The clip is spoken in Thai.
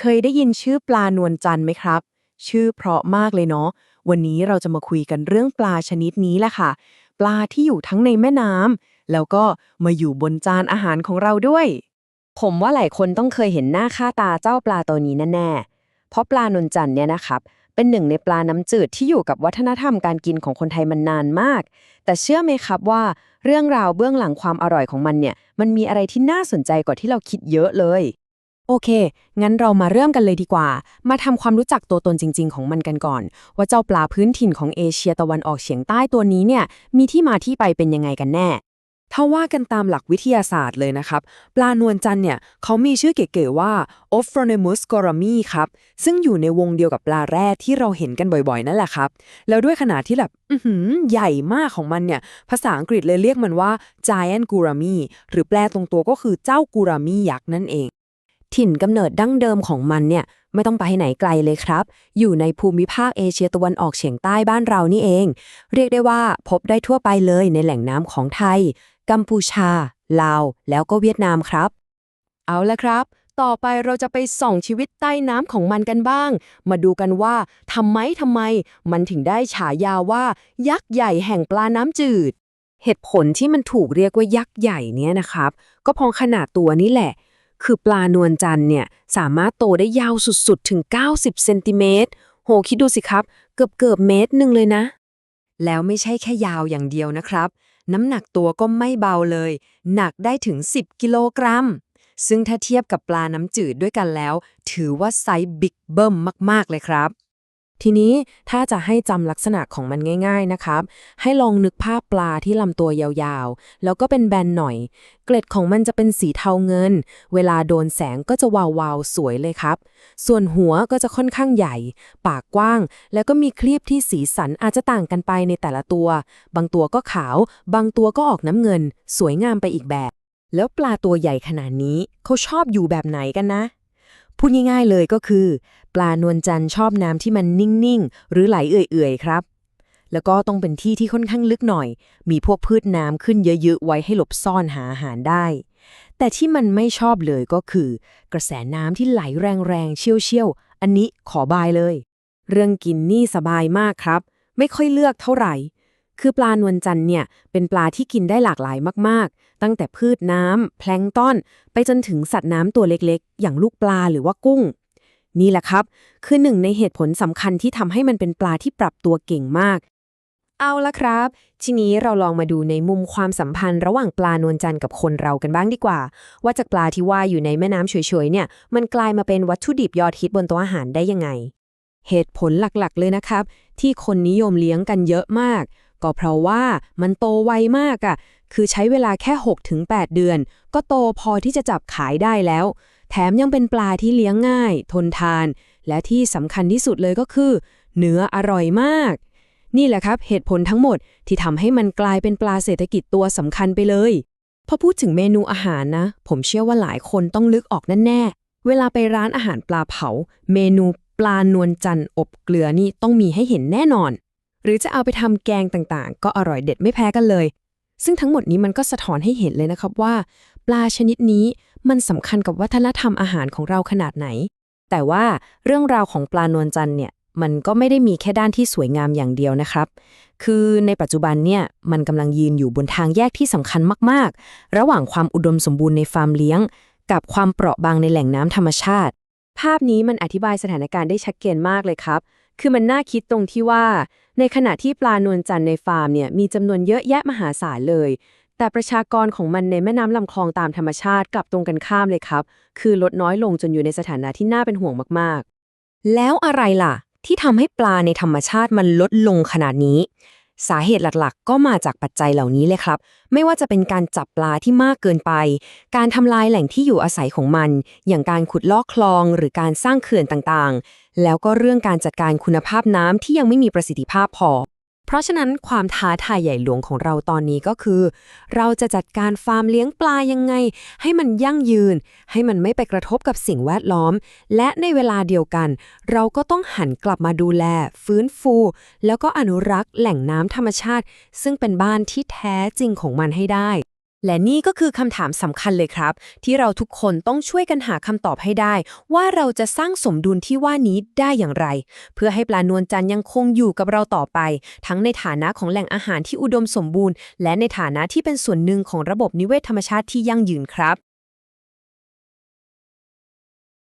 เคยได้ยินชื่อปลานวลจันทร์ไหมครับ ชื่อเพราะมากเลยเนาะ วันนี้เราจะมาคุยกันเรื่องปลาชนิดนี้แหละค่ะ ปลาที่อยู่ทั้งในแม่น้ำแล้วก็มาอยู่บนจานอาหารของเราด้วย ผมว่าหลายคนต้องเคยเห็นหน้าค่าตาเจ้าปลาตัวนี้แน่ๆ เพราะปลานนจันทร์เนี่ยนะครับเป็นหนึ่งในปลาน้ำจืดที่อยู่กับวัฒนธรรมการกินของคนไทยมันนานมาก แต่เชื่อไหมครับว่า เรื่องราวเบื้องหลังความอร่อยของมันเนี่ย มันมีอะไรที่น่าสนใจกว่าที่เราคิดเยอะเลย โอเค งั้นเรามาเริ่มกันเลยดีกว่า มาทำความรู้จักตัวตนจริง ๆ ของมันกันก่อน ว่าเจ้าปลาพื้นถิ่นของเอเชียตะวันออกเฉียงใต้ตัวนี้เนี่ย มีที่มาที่ไปเป็นยังไงกันแน่ ถ้าว่ากันตามหลักวิทยาศาสตร์เลยนะครับ ปลานวลจันทร์เนี่ยเขามีชื่อเก๋ๆว่า o p h r o n e m u s g o r a m i ครับ ซึ่งอยู่ในวงเดียวกับปลาแร่ที่เราเห็นกันบ่อยๆ นั่นแหละครับ แล้วด้วยขนาดที่แบบใหญ่มากของมันเนี่ย ภาษาอังกฤษเลยเรียกมันว่า giant gurami หรือแปลตรงตัวก็คือเจ้ากูรามียักษ์นั่นเอง ถิ่นกำเนิดดั้งเดิมของมันเนี่ยไม่ต้องไปไหนไกลเลยครับ อยู่ในภูมิภาคเอเชียตะวันออกเฉียงใต้บ้านเรานี่เอง เรียกได้ว่าพบได้ทั่วไปเลยในแหล่งน้ำของไทย กัมพูชา ลาว แล้วก็เวียดนามครับ เอาละครับ ต่อไปเราจะไปส่องชีวิตใต้น้ำของมันกันบ้าง มาดูกันว่าทำไมทำไม มันถึงได้ฉายาว่า ยักษ์ใหญ่แห่งปลาน้ำจืด เหตุผลที่มันถูกเรียกว่ายักษ์ใหญ่เนี่ยนะครับ ก็เพราะขนาดตัวนี่แหละ คือปลานวลจันทร์เนี่ยสามารถโตได้ยาวสุดๆ ถึง 90 เซนติเมตร โหคิดดูสิครับ เกือบเกือบเมตรหนึ่งเลยนะ แล้วไม่ใช่แค่ยาวอย่างเดียวนะครับ น้ำหนักตัวก็ไม่เบาเลย หนักได้ถึง 10 กิโลกรัม ซึ่งถ้าเทียบกับปลาน้ำจืดด้วยกันแล้ว ถือว่าไซส์บิ๊กเบิ้มมากๆเลยครับ ทีนี้ถ้าจะให้จำลักษณะของมันง่าย ๆนะครับ ให้ลองนึกภาพปลาที่ลำตัวยาวๆ แล้วก็เป็นแบนหน่อย เกล็ดของมันจะเป็นสีเทาเงิน เวลาโดนแสงก็จะวาวๆ สวยเลยครับ ส่วนหัวก็จะค่อนข้างใหญ่ ปากกว้าง แล้วก็มีคลีบที่สีสันอาจจะต่างกันไปในแต่ละตัว บางตัวก็ขาว บางตัวก็ออกน้ำเงิน สวยงามไปอีกแบบ แล้วปลาตัวใหญ่ขนาดนี้เขาชอบอยู่แบบไหนกันนะ พูดง่ายๆเลยก็คือ ปลานวลจันทร์ชอบน้ำที่มันนิ่งๆ หรือไหลเอื่อยๆ ครับ แล้วก็ต้องเป็นที่ที่ค่อนข้างลึกหน่อย มีพวกพืชน้ำขึ้นเยอะๆ ไว้ให้หลบซ่อนหาอาหารได้ แต่ที่มันไม่ชอบเลยก็คือ กระแสน้ำที่ไหลแรงๆ เชี่ยวๆ อันนี้ขอบายเลย เรื่องกินนี่สบายมากครับ ไม่ค่อยเลือกเท่าไหร่ คือปลานวลจันทร์เนี่ยเป็นปลาที่กินได้หลากหลายมากๆ ตั้งแต่พืชน้ำแพลงต้อน ไปจนถึงสัตว์น้ำตัวเล็กๆ อย่างลูกปลาหรือว่ากุ้ง นี่แหละครับ คือหนึ่งในเหตุผลสำคัญที่ทำให้มันเป็นปลาที่ปรับตัวเก่งมาก เอาละครับ ทีนี้เราลองมาดูในมุมความสัมพันธ์ระหว่างปลานวลจันทร์กับคนเรากันบ้างดีกว่า ว่าจากปลาที่ว่ายอยู่ในแม่น้ำเฉยๆเนี่ย มันกลายมาเป็นวัตถุดิบยอดฮิตบนโต๊ะอาหารได้ยังไงเหตุผลหลักๆ เลยนะครับ ที่คนนิยมเลี้ยงกันเยอะมาก ก็เพราะว่ามันโตไวมากอะ่ะ คือใช้เวลาแค่ 6-8 เดือน ก็โตพอที่จะจับขายได้แล้ว แถมยังเป็นปลาที่เลี้ยงง่าย ทนทาน และที่สำคัญที่สุดเลยก็คือ เนื้ออร่อยมาก นี่แหละครับเหตุผลทั้งหมดที่ทำให้มันกลายเป็นปลาเศรษฐกิจตัวสำคัญไปเลยพอพูดถึงเมนูอาหารนะ ผมเชื่อว่าหลายคนต้องลึกออกแน่ๆ เวลาไปร้านอาหารปลาเผา เมนูปลานวลจันทร์อบเกลือนี่ต้องมีให้เห็นแน่นอน หรือจะเอาไปทำแกงต่างๆ ก็อร่อยเด็ดไม่แพ้กันเลย ซึ่งทั้งหมดนี้มันก็สะท้อนให้เห็นเลยนะครับว่า ปลาชนิดนี้มันสำคัญกับวัฒนธรรมอาหารของเราขนาดไหน แต่ว่าเรื่องราวของปลานวลจันทร์เนี่ยมันก็ไม่ได้มีแค่ด้านที่สวยงามอย่างเดียวนะครับ คือในปัจจุบันเนี่ยมันกำลังยืนอยู่บนทางแยกที่สำคัญมากๆ ระหว่างความอุดมสมบูรณ์ในฟาร์มเลี้ยง กับความเปราะบางในแหล่งน้ำธรรมชาติ ภาพนี้มันอธิบายสถานการณ์ได้ชัดเจนมากเลยครับ คือมันน่าคิดตรงที่ว่า ในขณะที่ปลานวลจันทร์ในฟาร์มเนี่ยมีจำนวนเยอะแยะมหาศาลเลย แต่ประชากรของมันในแม่น้ำลำคลองตามธรรมชาติกลับตรงกันข้ามเลยครับ คือลดน้อยลงจนอยู่ในสถานะที่น่าเป็นห่วงมากๆ แล้วอะไรล่ะ ที่ทำให้ปลาในธรรมชาติมันลดลงขนาดนี้ สาเหตุหลักๆ ก็มาจากปัจจัยเหล่านี้เลยครับ ไม่ว่าจะเป็นการจับปลาที่มากเกินไป การทำลายแหล่งที่อยู่อาศัยของมัน อย่างการขุดลอกคลอง หรือการสร้างเขื่อนต่างๆ แล้วก็เรื่องการจัดการคุณภาพน้ำที่ยังไม่มีประสิทธิภาพพอ เพราะฉะนั้นความท้าทายใหญ่หลวงของเราตอนนี้ก็คือ เราจะจัดการฟาร์มเลี้ยงปลายังไง ให้มันยั่งยืน ให้มันไม่ไปกระทบกับสิ่งแวดล้อม และในเวลาเดียวกัน เราก็ต้องหันกลับมาดูแล ฟื้นฟู แล้วก็อนุรักษ์แหล่งน้ำธรรมชาติ ซึ่งเป็นบ้านที่แท้จริงของมันให้ได้ และนี่ก็คือคำถามสำคัญเลยครับ ที่เราทุกคนต้องช่วยกันหาคำตอบให้ได้ ว่าเราจะสร้างสมดุลที่ว่านี้ได้อย่างไร เพื่อให้ปลานวลจันทร์ยังคงอยู่กับเราต่อไป ทั้งในฐานะของแหล่งอาหารที่อุดมสมบูรณ์ และในฐานะที่เป็นส่วนหนึ่งของระบบนิเวศธรรมชาติที่ยั่งยืนครับ